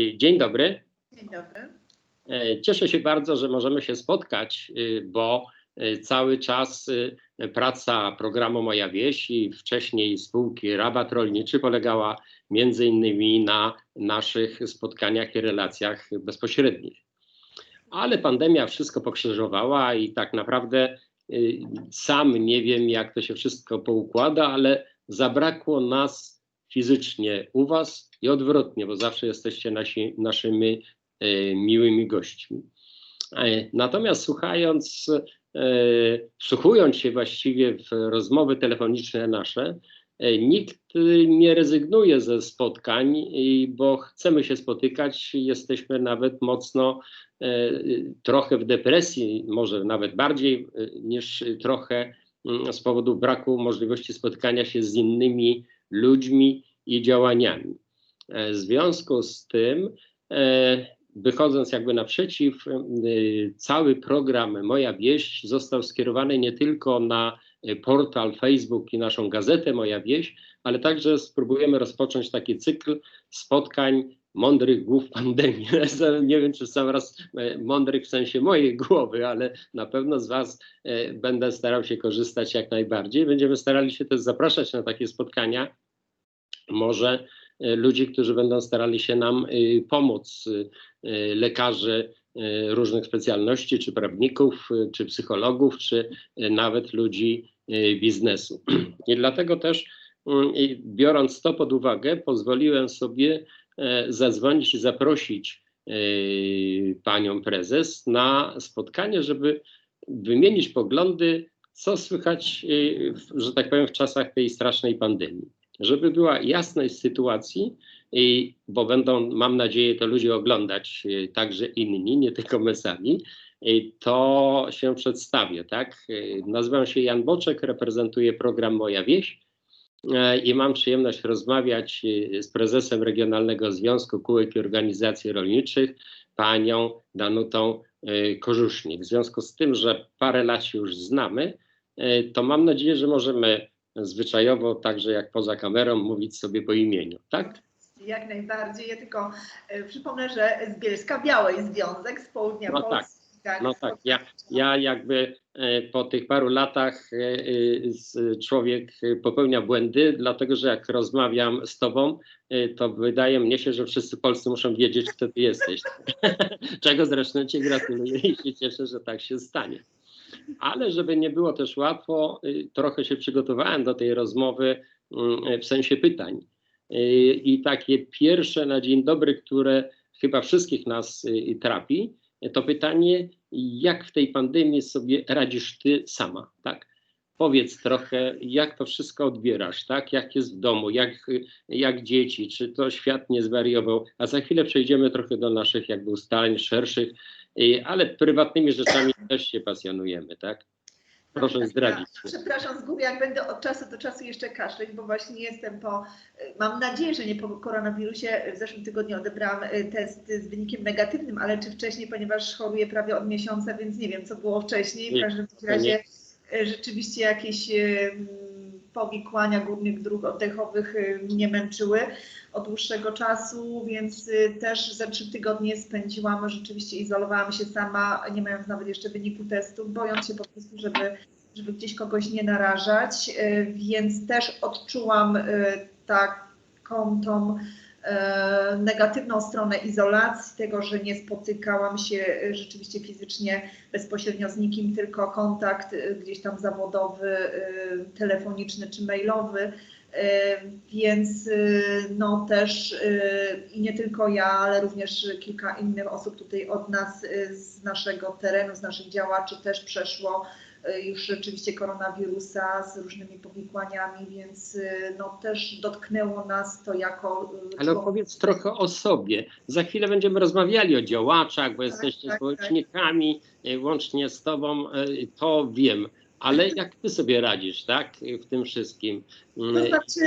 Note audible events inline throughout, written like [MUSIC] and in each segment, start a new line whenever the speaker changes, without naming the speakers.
Dzień dobry.
Dzień dobry.
E, Cieszę się bardzo, że możemy się spotkać, y, bo y, cały czas praca programu Moja Wieś i wcześniej spółki Rabat Rolniczy polegała między innymi na naszych spotkaniach i relacjach bezpośrednich. Ale pandemia wszystko pokrzyżowała i tak naprawdę sam nie wiem, jak to się wszystko poukłada, ale zabrakło nas fizycznie u Was i odwrotnie, bo zawsze jesteście nasi, naszymi e, miłymi gośćmi. E, Natomiast słuchając, e, wsłuchując się właściwie w rozmowy telefoniczne nasze, nikt nie rezygnuje ze spotkań, i- bo chcemy się spotykać. Jesteśmy nawet mocno trochę w depresji, może nawet bardziej niż trochę mm, z powodu braku możliwości spotkania się z innymi ludźmi i działaniami. E, W związku z tym, e, wychodząc jakby naprzeciw, e, cały program Moja Wieś został skierowany nie tylko na portal Facebook i naszą gazetę Moja Wieś, ale także spróbujemy rozpocząć taki cykl spotkań mądrych głów pandemii. [LAUGHS] Nie wiem, czy sam raz e, mądrych w sensie mojej głowy, ale na pewno z Was e, będę starał się korzystać jak najbardziej. Będziemy starali się też zapraszać na takie spotkania. Może e, ludzi, którzy będą starali się nam pomóc, lekarzy różnych specjalności, czy prawników, czy psychologów, czy nawet ludzi biznesu. [CLEARS THROAT] I dlatego też, mm, biorąc to pod uwagę, pozwoliłem sobie zadzwonić i zaprosić y, panią prezes na spotkanie, żeby wymienić poglądy, co słychać, w- że tak powiem, w czasach tej strasznej pandemii żeby była jasność sytuacji, bo będą, mam nadzieję, to ludzie oglądać, także inni, nie tylko my sami, to się przedstawię, tak? Nazywam się Jan Boczek, reprezentuję program Moja Wieś e, i mam przyjemność rozmawiać y, z prezesem Regionalnego Związku Kółek i Organizacji Rolniczych, panią Danutą y, Korzusznik. W związku z tym, że parę lat się już znamy, to mam nadzieję, że możemy zwyczajowo, także jak poza kamerą, mówić sobie po imieniu, tak?
Jak najbardziej. Ja tylko e, przypomnę, że z Bielska Białej Związek z Południa
No tak,
Polski. Tak,
No tak, ja, ja jakby e, po tych paru latach e, e, człowiek popełnia błędy, dlatego że jak rozmawiam z tobą, to wydaje mnie się, że wszyscy Polscy muszą wiedzieć, kto ty jesteś. [LAUGHS] Czego zresztą ci gratuluję i się cieszę, że tak się stanie. Ale żeby nie było też łatwo, trochę się przygotowałem do tej rozmowy mm, w sensie pytań. I takie pierwsze na dzień dobry, które chyba wszystkich nas trapi, to pytanie, jak w tej pandemii sobie radzisz ty sama, tak? Powiedz trochę, jak to wszystko odbierasz, tak? Jak jest w domu, jak, jak dzieci, czy to świat nie zwariował, a za chwilę przejdziemy trochę do naszych jakby ustaleń szerszych, y, ale prywatnymi rzeczami też się pasjonujemy, tak? Proszę
Tak,
zdradzić.
Przepraszam z góry, jak będę od czasu do czasu jeszcze kaszleć, bo właśnie jestem po, mam nadzieję, że nie po koronawirusie. W zeszłym tygodniu odebrałam e, test z wynikiem negatywnym, ale czy wcześniej, ponieważ choruję prawie od miesiąca, więc nie wiem, co było wcześniej. W każdym razie rzeczywiście jakieś powikłania górnych dróg oddechowych e, mnie męczyły od dłuższego czasu, więc e, też ze trzy tygodnie spędziłam, rzeczywiście izolowałam się sama, nie mając nawet jeszcze wyniku testu, bojąc się po prostu, żeby, żeby gdzieś kogoś nie narażać, e, więc też odczułam taką tą negatywną stronę izolacji, tego, że nie spotykałam się e, rzeczywiście fizycznie bezpośrednio z nikim, tylko kontakt e, gdzieś tam zawodowy, e, telefoniczny czy mailowy. E, Więc e, no też e, i nie tylko ja, ale również kilka innych osób tutaj od nas e, z naszego terenu, z naszych działaczy też przeszło e, już rzeczywiście koronawirusa z różnymi powikłaniami, więc e, no też dotknęło nas to jako e,
Ale opowiedz trochę o sobie. Za chwilę będziemy rozmawiali o działaczach, bo jesteście
tak,
społecznikami, e, łącznie z tobą, to wiem. Ale jak ty sobie radzisz, tak, w tym wszystkim? Mm,
To znaczy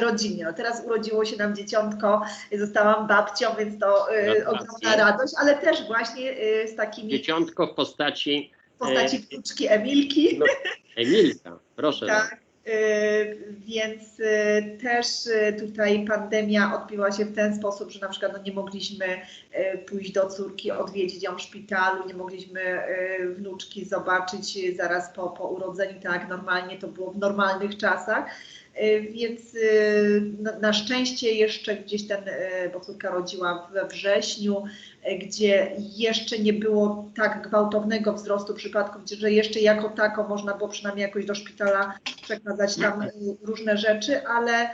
rodzinie. No teraz urodziło się nam dzieciątko, zostałam babcią, więc to ogromna radość, ale też właśnie z takimi
Dzieciątko w postaci
postaci
e,
wnuczki Emilki.
no, Emilka, proszę.
Tak, Y, Więc y, też tutaj pandemia odbiła się w ten sposób, że na przykład no, nie mogliśmy pójść do córki, odwiedzić ją w szpitalu, nie mogliśmy wnuczki zobaczyć zaraz po, po urodzeniu, tak jak normalnie to było w normalnych czasach. Y, Więc y, na, szczęście jeszcze gdzieś ten, bo córka rodziła we wrześniu, gdzie jeszcze nie było tak gwałtownego wzrostu przypadków, że jeszcze jako tako można było przynajmniej jakoś do szpitala przekazać tam różne rzeczy, ale,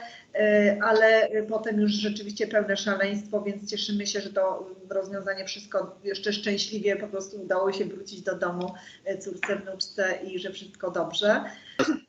ale potem już rzeczywiście pełne szaleństwo, więc cieszymy się, że to rozwiązanie wszystko jeszcze szczęśliwie po prostu udało się wrócić do domu córce, wnuczce i że wszystko dobrze.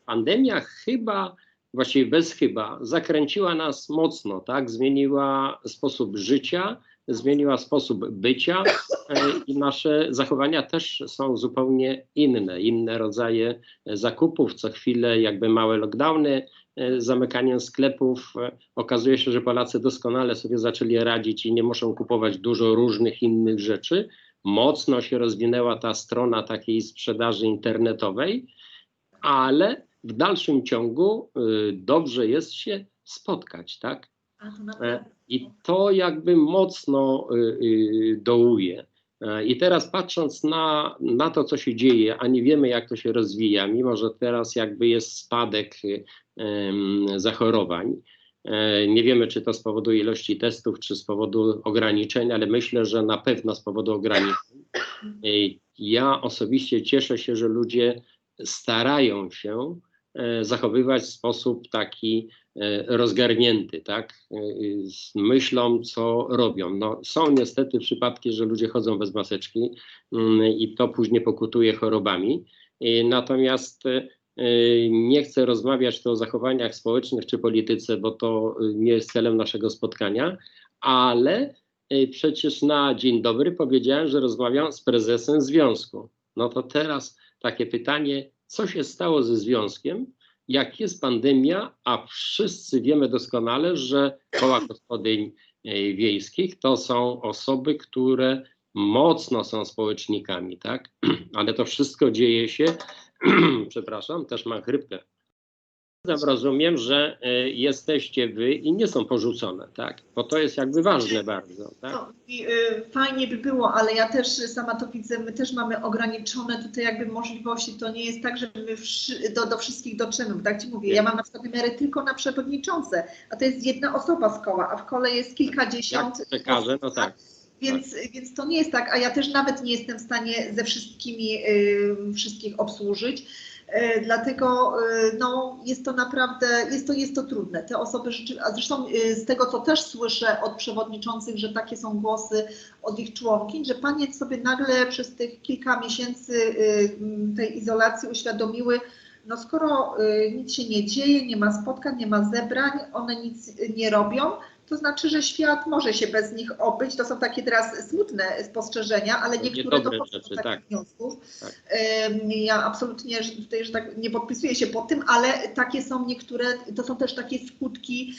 Pandemia chyba, właściwie bez chyba, zakręciła nas mocno, tak? Zmieniła sposób życia, zmieniła sposób bycia e, i nasze zachowania też są zupełnie inne. Inne rodzaje e, zakupów, co chwilę jakby małe lockdowny, e, zamykaniem sklepów. Okazuje się, że Polacy doskonale sobie zaczęli radzić i nie muszą kupować dużo różnych innych rzeczy. Mocno się rozwinęła ta strona takiej sprzedaży internetowej, ale w dalszym ciągu y, dobrze jest się spotkać, tak?
Naprawdę.
I to jakby mocno y, y, dołuje. E, I teraz patrząc na, na to, co się dzieje, a nie wiemy, jak to się rozwija, mimo że teraz jakby jest spadek zachorowań, e, nie wiemy, czy to z powodu ilości testów, czy z powodu ograniczeń, ale myślę, że na pewno z powodu ograniczeń. I Ja osobiście cieszę się, że ludzie starają się e, zachowywać w sposób taki e, rozgarnięty, tak? E, myślą, co robią. No, są niestety przypadki, że ludzie chodzą bez maseczki mm, i to później pokutuje chorobami. E, Natomiast e, nie chcę rozmawiać tu o zachowaniach społecznych czy polityce, bo to e, nie jest celem naszego spotkania, ale e, przecież na dzień dobry powiedziałem, że rozmawiam z prezesem związku. No to teraz takie pytanie, co się stało ze związkiem, jak jest pandemia, a wszyscy wiemy doskonale, że koła gospodyń e, wiejskich to są osoby, które mocno są społecznikami, tak? [CLEARS THROAT] Ale to wszystko dzieje się, [CLEARS THROAT] przepraszam, też mam chrypkę. Rozumiem, że e, jesteście wy i nie są porzucone, tak? Bo to jest jakby ważne bardzo, tak?
No, i, y, fajnie by było, ale ja też sama to widzę, my też mamy ograniczone tutaj jakby możliwości. To nie jest tak, że my wszy, do, do wszystkich dotrzemy. Tak ci mówię, ja mam na przykład numery tylko na przewodniczące, a to jest jedna osoba z koła, a w kole jest kilkadziesiąt.
Jak przekażę, no tak.
Więc, więc to nie jest tak, a ja też nawet nie jestem w stanie ze wszystkimi y, wszystkich obsłużyć. Y, dlatego y, no, jest to naprawdę, jest to, jest to trudne. Te osoby a zresztą y, z tego, co też słyszę od przewodniczących, że takie są głosy od ich członkiń, że panie sobie nagle przez tych kilka miesięcy tej izolacji uświadomiły, no skoro nic się nie dzieje, nie ma spotkań, nie ma zebrań, one nic nie robią, to znaczy, że świat może się bez nich obyć. To są takie teraz smutne spostrzeżenia, ale niektóre dochodzą
rzeczy,
takich
tak.
wniosków.
Tak.
Ja absolutnie tutaj, że tak nie podpisuję się pod tym, ale takie są niektóre, to są też takie skutki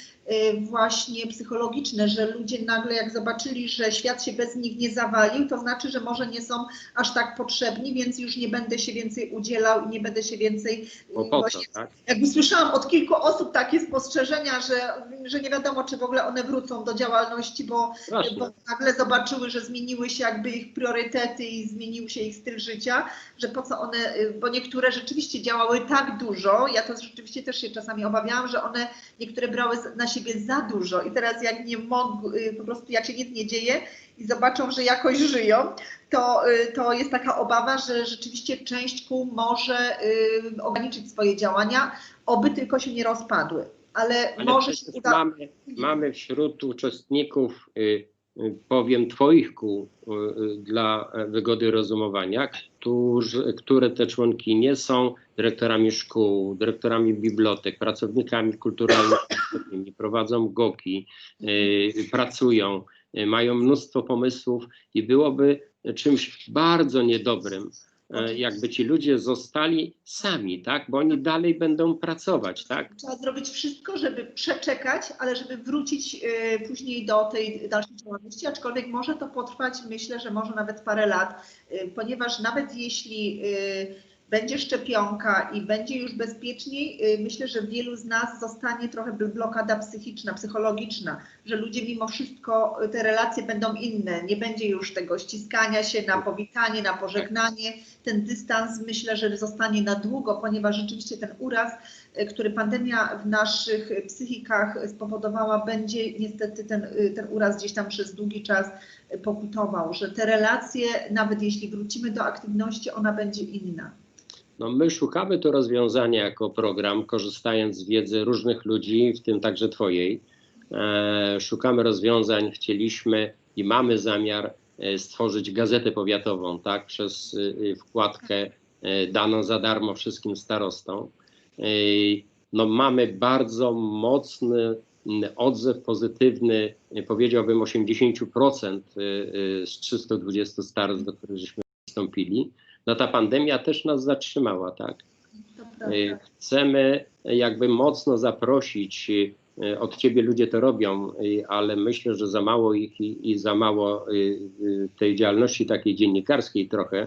właśnie psychologiczne, że ludzie nagle jak zobaczyli, że świat się bez nich nie zawalił, to znaczy, że może nie są aż tak potrzebni, więc już nie będę się więcej udzielał i nie będę się więcej y,
Bo po co,
właśnie
tak?
jakby słyszałam od kilku osób takie spostrzeżenia, że, że nie wiadomo, czy w ogóle one wrócą do działalności, bo, bo nagle zobaczyły, że zmieniły się jakby ich priorytety i zmienił się ich styl życia, że po co one, y, bo niektóre rzeczywiście działały tak dużo, ja to rzeczywiście też się czasami obawiałam, że one niektóre brały na siebie za dużo i teraz jak nie mogły, po prostu jak się nic nie dzieje i zobaczą, że jakoś żyją, to, y, to jest taka obawa, że rzeczywiście część kół może y, ograniczyć swoje działania, oby tylko się nie rozpadły. Ale,
Ale
może się uda.
mamy, mamy wśród uczestników, y, y, powiem, Twoich kół y, dla e, wygody rozumowania, którzy, które te członkinie są dyrektorami szkół, dyrektorami bibliotek, pracownikami kulturalnymi, prowadzą goki, y, pracują, y, mają mnóstwo pomysłów i byłoby czymś bardzo niedobrym, e, jakby ci ludzie zostali sami, tak? Bo oni dalej będą pracować, tak?
Trzeba zrobić wszystko, żeby przeczekać, ale żeby wrócić y, później do tej dalszej działalności, aczkolwiek może to potrwać, myślę, że może nawet parę lat, y, ponieważ nawet jeśli y, będzie szczepionka i będzie już bezpieczniej, y, myślę, że wielu z nas zostanie trochę bl- blokada psychiczna, psychologiczna, że ludzie mimo wszystko y, te relacje będą inne. Nie będzie już tego ściskania się na powitanie, na pożegnanie. Ten dystans myślę, że zostanie na długo, ponieważ rzeczywiście ten uraz, y, który pandemia w naszych psychikach spowodowała, będzie niestety ten, ten uraz gdzieś tam przez długi czas pokutował, że te relacje, nawet jeśli wrócimy do aktywności, ona będzie inna.
No, my szukamy tu rozwiązania jako program, korzystając z wiedzy różnych ludzi, w tym także Twojej. E, szukamy rozwiązań, chcieliśmy i mamy zamiar e, stworzyć gazetę powiatową, tak, przez e, wkładkę e, daną za darmo wszystkim starostom. No, mamy bardzo mocny odzew pozytywny, powiedziałbym 80% e, e, z 320 starostw, do których żeśmy przystąpili no ta pandemia też nas zatrzymała, tak? Y, Chcemy jakby mocno zaprosić, y, od ciebie ludzie to robią, y, ale myślę, że za mało ich i, i za mało tej działalności takiej dziennikarskiej trochę,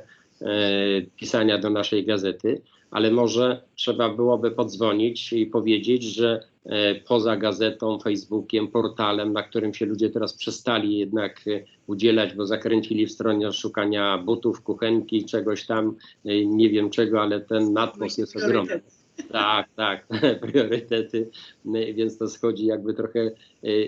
pisania do naszej gazety, ale może trzeba byłoby podzwonić i powiedzieć, że poza gazetą, Facebookiem, portalem, na którym się ludzie teraz przestali jednak e, udzielać, bo zakręcili w stronę szukania butów, kuchenki, czegoś tam, e, nie wiem czego, ale ten nadpos jest ogromny. Tak, tak, [LAUGHS] priorytety, więc to schodzi jakby trochę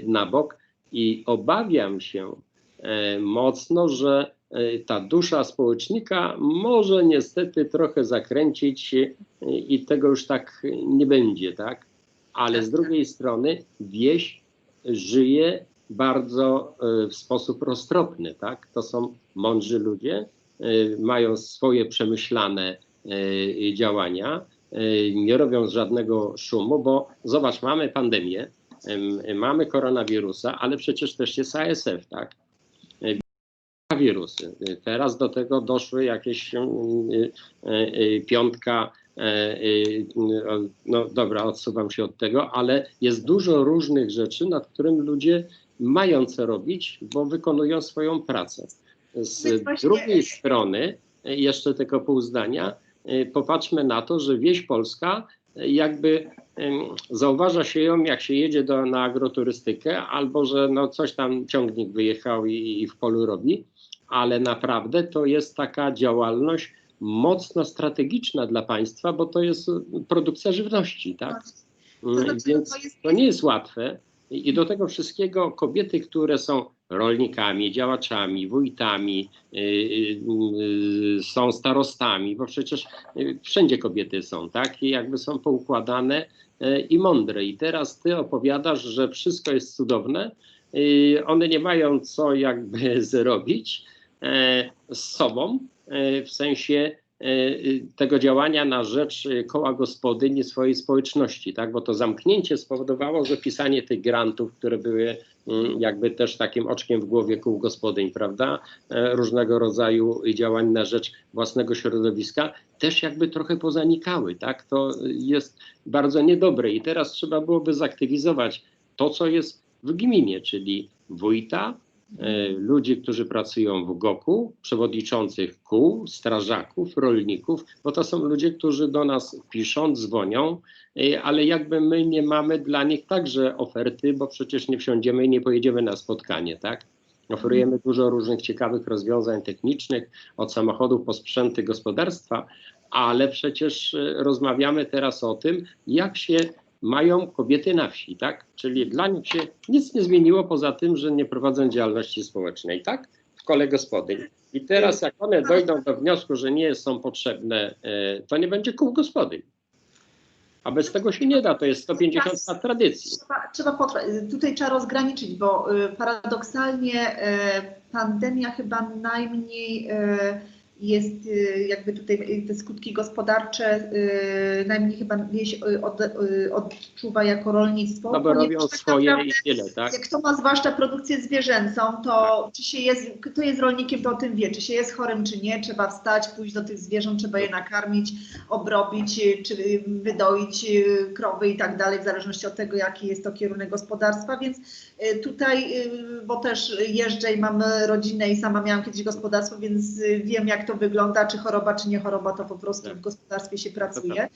na bok i obawiam się e, mocno, że e, ta dusza społecznika może niestety trochę zakręcić i tego już tak nie będzie, tak? Ale z drugiej strony wieś żyje bardzo e, w sposób roztropny, tak? To są mądrzy ludzie, e, mają swoje przemyślane e, działania, nie robią żadnego szumu, bo zobacz, mamy pandemię, em, mamy koronawirusa, ale przecież też jest ASF, tak? Wirusy. Teraz do tego doszły jakieś e, piątka, no dobra, odsuwam się od tego, ale jest dużo różnych rzeczy, nad którym ludzie mają co robić, bo wykonują swoją pracę. Z drugiej strony, e, jeszcze tylko pół zdania, e, popatrzmy na to, że wieś polska e, jakby zauważa się ją, jak się jedzie do, na agroturystykę, albo że no coś tam ciągnik wyjechał i, i w polu robi, ale naprawdę to jest taka działalność mocno strategiczna dla państwa, bo to jest produkcja żywności, tak?
To
Mm,
znaczy,
Więc
to jest-
to nie jest łatwe. I do tego wszystkiego kobiety, które są rolnikami, działaczami, wójtami, y, y, y, są starostami, bo przecież y, wszędzie kobiety są, tak? I jakby są poukładane y, i mądre. I teraz ty opowiadasz, że wszystko jest cudowne. y, One nie mają co jakby [LAUGHS] zrobić e, z sobą, w sensie e, y, tego działania na rzecz koła gospodyń swojej społeczności, tak? Bo to zamknięcie spowodowało, że pisanie tych grantów, które były mm, jakby też takim oczkiem w głowie kół gospodyń, prawda? E, Różnego rodzaju działań na rzecz własnego środowiska też jakby trochę pozanikały, tak? To jest bardzo niedobre i teraz trzeba byłoby zaktywizować to, co jest w gminie, czyli wójta, e, ludzi, którzy pracują w GOK-u, przewodniczących kół, strażaków, rolników, bo to są ludzie, którzy do nas piszą, dzwonią, e, ale jakby my nie mamy dla nich także oferty, bo przecież nie wsiądziemy i nie pojedziemy na spotkanie, tak? Oferujemy dużo różnych ciekawych rozwiązań technicznych, od samochodów po sprzęty gospodarstwa, ale przecież e, rozmawiamy teraz o tym, jak się mają kobiety na wsi, tak? Czyli dla nich się nic nie zmieniło poza tym, że nie prowadzą działalności społecznej, tak? W kole gospodyń. I teraz jak one dojdą do wniosku, że nie są potrzebne, e, to nie będzie kół gospodyń. A bez tego się nie da, to jest 150 lat tradycji.
Trzeba, trzeba. Tutaj trzeba rozgraniczyć, bo y, paradoksalnie e, pandemia chyba najmniej e, jest y, jakby tutaj te skutki gospodarcze y, najmniej chyba wieś y, od, odczuwa jako rolnictwo.
No bo robią
tak
swoje
naprawdę
i tyle, tak?
Jak kto ma zwłaszcza produkcję zwierzęcą, to czy się jest, kto jest rolnikiem, to o tym wie, czy się jest chorym, czy nie. Trzeba wstać, pójść do tych zwierząt, trzeba je nakarmić, obrobić, czy wydoić krowy i tak dalej, w zależności od tego, jaki jest to kierunek gospodarstwa. Więc Tutaj, y, bo też jeżdżę i mam rodzinę i sama miałam kiedyś gospodarstwo, więc y, wiem jak to wygląda, czy choroba, czy nie choroba, to po prostu
Tak.
w gospodarstwie się pracuje.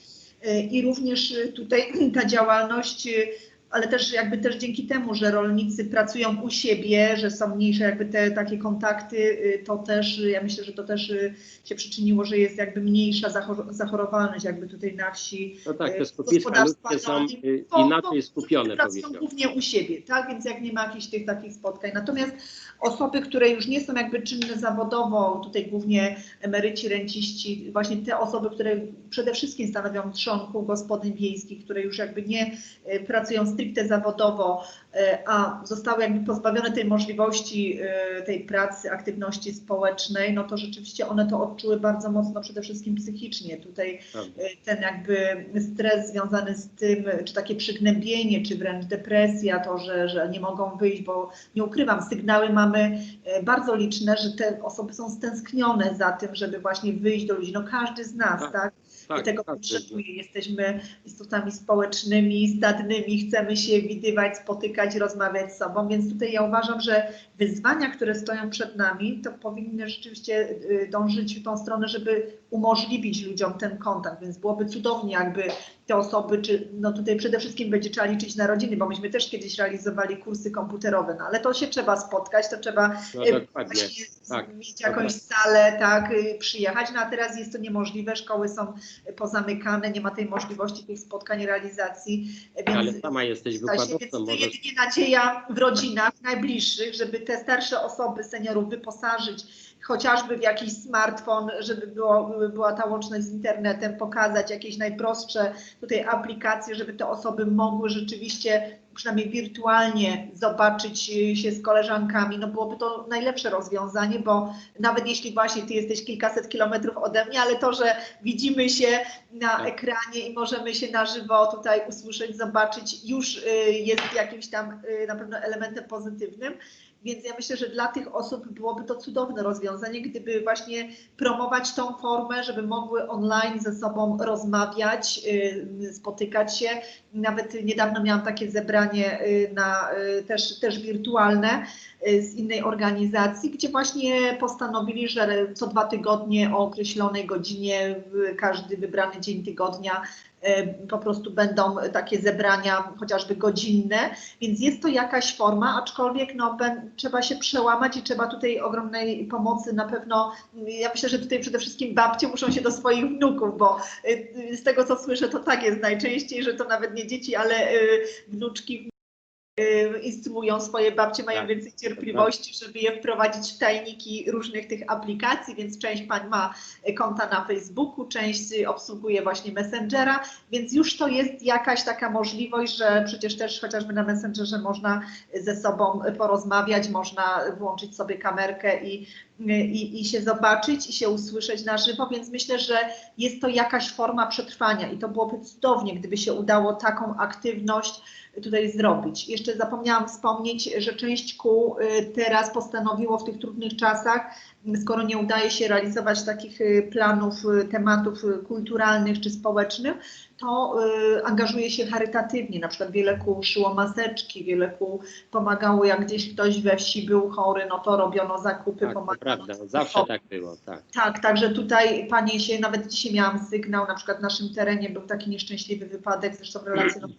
Y, I również tutaj ta działalność, y, ale też jakby też dzięki temu, że rolnicy pracują u siebie, że są mniejsze jakby te takie kontakty, y, to też y, ja myślę, że to też y, się przyczyniło, że jest jakby mniejsza zachor- zachorowalność jakby tutaj na wsi.
No tak, te
gospodarstwa
ludzkie są
bo-
inaczej skupione,
pracują głównie u siebie, tak? Więc jak nie ma jakichś tych takich spotkań. Natomiast osoby, które już nie są jakby czynne zawodowo, tutaj głównie emeryci, renciści, właśnie te osoby, które przede wszystkim stanowią trzon kół gospodyń wiejskich, które już jakby nie pracują stricte zawodowo, e, a zostały jakby pozbawione tej możliwości e, tej pracy, aktywności społecznej, no to rzeczywiście one to odczuły bardzo mocno przede wszystkim psychicznie. Tutaj
Prawda.
y, ten jakby stres związany z tym, czy takie przygnębienie, czy wręcz depresja, to, że, że nie mogą wyjść, bo nie ukrywam, sygnały mamy bardzo liczne, że te osoby są stęsknione za tym, żeby właśnie wyjść do ludzi. No każdy z nas,
Tak,
tak?
Tak,
tego
tak,
potrzebuje. Jesteśmy istotami społecznymi, stadnymi, chcemy się widywać, spotykać, rozmawiać z sobą, więc tutaj ja uważam, że wyzwania, które stoją przed nami, to powinny rzeczywiście y, dążyć w tą stronę, żeby umożliwić ludziom ten kontakt, więc byłoby cudownie, jakby te osoby, czy no tutaj przede wszystkim będzie trzeba liczyć na rodziny, bo myśmy też kiedyś realizowali kursy komputerowe, no ale to się trzeba spotkać, to trzeba
No
y, właśnie
tak,
mieć jakąś salę, tak, y, przyjechać, no a teraz jest to niemożliwe, szkoły są pozamykane, nie ma tej możliwości tych spotkań, realizacji, więc
Ale sama jesteś
Stasie, więc
wykładowcą,
to
możesz
jedynie nadzieja w rodzinach najbliższych, żeby te starsze osoby, seniorów wyposażyć chociażby w jakiś smartfon, żeby było, była ta łączność z internetem, pokazać jakieś najprostsze tutaj aplikacje, żeby te osoby mogły rzeczywiście przynajmniej wirtualnie zobaczyć się z koleżankami, no byłoby to najlepsze rozwiązanie, bo nawet jeśli właśnie ty jesteś kilkaset kilometrów ode mnie, ale to, że widzimy się na
Tak.
ekranie i możemy się na żywo tutaj usłyszeć, zobaczyć, już y, jest jakimś tam y, na pewno elementem pozytywnym. Więc ja myślę, że dla tych osób byłoby to cudowne rozwiązanie, gdyby właśnie promować tą formę, żeby mogły online ze sobą rozmawiać, y, spotykać się. Nawet niedawno miałam takie zebranie y, na, y, też, też wirtualne z innej organizacji, gdzie właśnie postanowili, że co dwa tygodnie o określonej godzinie, każdy wybrany dzień tygodnia po prostu będą takie zebrania chociażby godzinne, więc jest to jakaś forma, aczkolwiek no, trzeba się przełamać i trzeba tutaj ogromnej pomocy na pewno, ja myślę, że tutaj przede wszystkim babcie muszą się do swoich wnuków, bo y, z tego co słyszę to tak jest najczęściej, że to nawet nie dzieci, ale y, wnuczki instruują swoje babcie, mają
Tak.
więcej cierpliwości, żeby je wprowadzić w tajniki różnych tych aplikacji, więc część pań ma y, konta na Facebooku, część y, obsługuje właśnie Messengera, więc już to jest jakaś taka możliwość, że przecież też chociażby na Messengerze można ze sobą porozmawiać, można włączyć sobie kamerkę i, i, i się zobaczyć i się usłyszeć na żywo, więc myślę, że jest to jakaś forma przetrwania i to byłoby cudownie, gdyby się udało taką aktywność tutaj zrobić. Jeszcze zapomniałam wspomnieć, że część kół y, teraz postanowiło w tych trudnych czasach, skoro nie udaje się realizować takich y, planów, y, tematów kulturalnych czy społecznych, to angażuje się charytatywnie. Na przykład wiele kół szyło maseczki, wiele kół pomagało, jak gdzieś ktoś we wsi był chory, no to robiono zakupy,
tak,
pomagano.
prawda, zawsze tak było, tak.
Tak, także tutaj panie się, nawet dzisiaj miałam sygnał, na przykład w naszym terenie był taki nieszczęśliwy wypadek, zresztą relacjonowany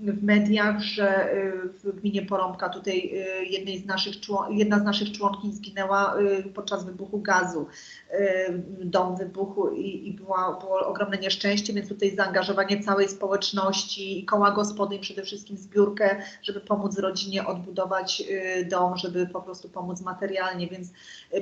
w mediach, że y, w gminie Porąbka tutaj y, jednej z naszych jedna z naszych członkiń zginęła y, podczas wybuchu gazu. Dom wybuchł i, i była, było ogromne nieszczęście, więc tutaj zaangażowanie całej społeczności i koła gospodyń, przede wszystkim zbiórkę, żeby pomóc rodzinie odbudować dom, żeby po prostu pomóc materialnie, więc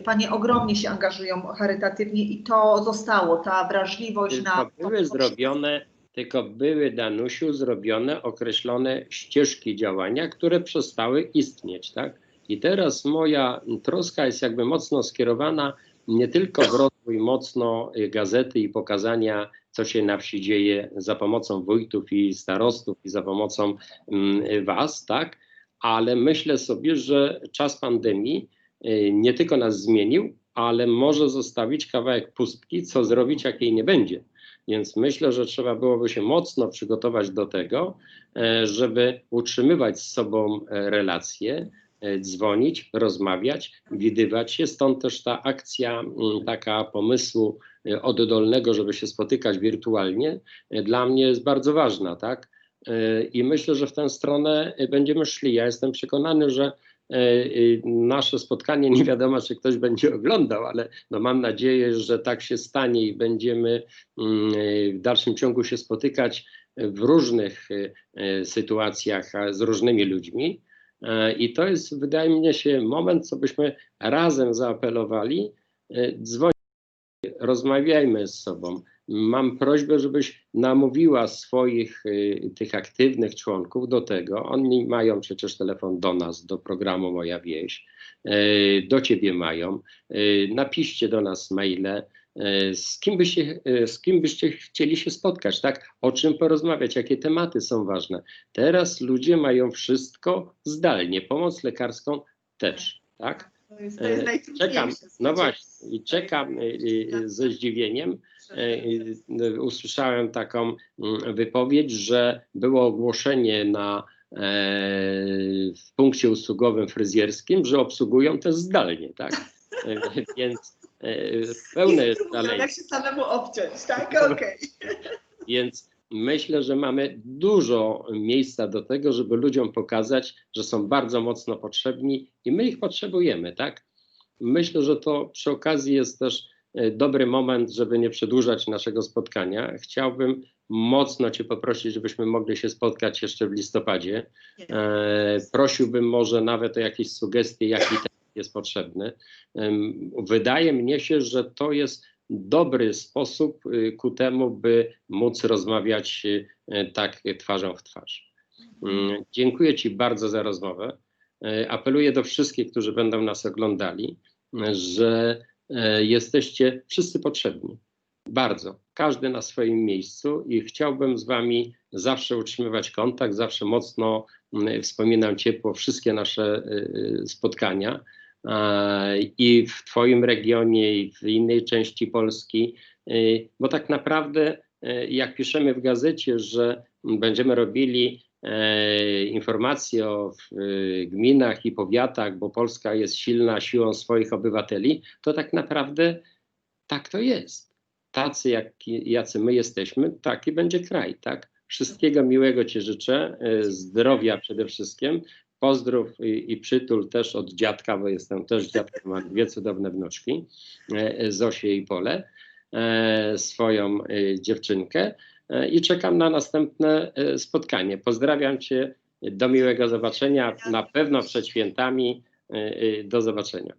panie ogromnie się angażują charytatywnie i to zostało, ta wrażliwość na...
Tylko były zrobione, tylko były, Danusiu, zrobione określone ścieżki działania, które przestały istnieć, tak? I teraz moja troska jest jakby mocno skierowana nie tylko w rozwój mocno y, gazety i pokazania, co się na wsi dzieje za pomocą wójtów i starostów i za pomocą mm, was, tak? Ale myślę sobie, że czas pandemii y, nie tylko nas zmienił, ale może zostawić kawałek pustki, co zrobić, jak jej nie będzie. Więc myślę, że trzeba byłoby się mocno przygotować do tego, e, żeby utrzymywać z sobą e, relacje, e, dzwonić, rozmawiać, widywać się. Stąd też ta akcja taka pomysłu oddolnego, żeby się spotykać wirtualnie, dla mnie jest bardzo ważna, tak? I myślę, że w tę stronę będziemy szli. Ja jestem przekonany, że nasze spotkanie, nie wiadomo, czy ktoś będzie oglądał, ale no mam nadzieję, że tak się stanie i będziemy mm, e, w dalszym ciągu się spotykać w różnych e, e, sytuacjach z różnymi ludźmi. E, I to jest, wydaje mi się, moment, co byśmy razem zaapelowali. e, Dzwońmy, rozmawiajmy z sobą. Mam prośbę, żebyś namówiła swoich y, tych aktywnych członków do tego. Oni mają przecież telefon do nas, do programu Moja Wieś, y, do ciebie mają. Y, napiszcie do nas maile. Z kim, byście, z kim byście chcieli się spotkać, tak? O czym porozmawiać, jakie tematy są ważne. Teraz ludzie mają wszystko zdalnie, pomoc lekarską też, tak?
To jest, to jest
E,
najtrudniejsze.
Czekam, no właśnie, i czekam y, y, ze zdziwieniem. E, Usłyszałem taką wypowiedź, że było ogłoszenie na e, w punkcie usługowym fryzjerskim, że obsługują też zdalnie, tak? E, [LAUGHS] Więc e, pełne jest dalej.
Jak się samemu obciąć, tak? [LAUGHS] Okej.
Więc myślę, że mamy dużo miejsca do tego, żeby ludziom pokazać, że są bardzo mocno potrzebni i my ich potrzebujemy, tak? Myślę, że to przy okazji jest też e, dobry moment, żeby nie przedłużać naszego spotkania. Chciałbym mocno Cię poprosić, żebyśmy mogli się spotkać jeszcze w listopadzie. E, prosiłbym może nawet o jakieś sugestie, jaki temat jest potrzebny. Em, Wydaje mnie się, że to jest dobry sposób y, ku temu, by móc rozmawiać y, tak twarzą w twarz. Mm, Dziękuję Ci bardzo za rozmowę. E, Apeluję do wszystkich, którzy będą nas oglądali, że e, jesteście wszyscy potrzebni. Bardzo. Każdy na swoim miejscu i chciałbym z Wami zawsze utrzymywać kontakt, zawsze mocno mm, wspominam ciepło wszystkie nasze y, y, spotkania i w Twoim regionie, i w innej części Polski, y, bo tak naprawdę, y, jak piszemy w gazecie, że będziemy robili e, informacje o gminach i powiatach, bo Polska jest silna siłą swoich obywateli, to tak naprawdę tak to jest. Tacy, jak, jacy my jesteśmy, taki będzie kraj, tak? Wszystkiego miłego Ci życzę, e, zdrowia przede wszystkim. Pozdrów i, i przytul też od dziadka, bo jestem też dziadkiem, mam dwie cudowne wnuczki, e, Zosię i Polę, e, swoją e, dziewczynkę i czekam na następne spotkanie. Pozdrawiam Cię, do miłego zobaczenia, na pewno przed świętami, do zobaczenia.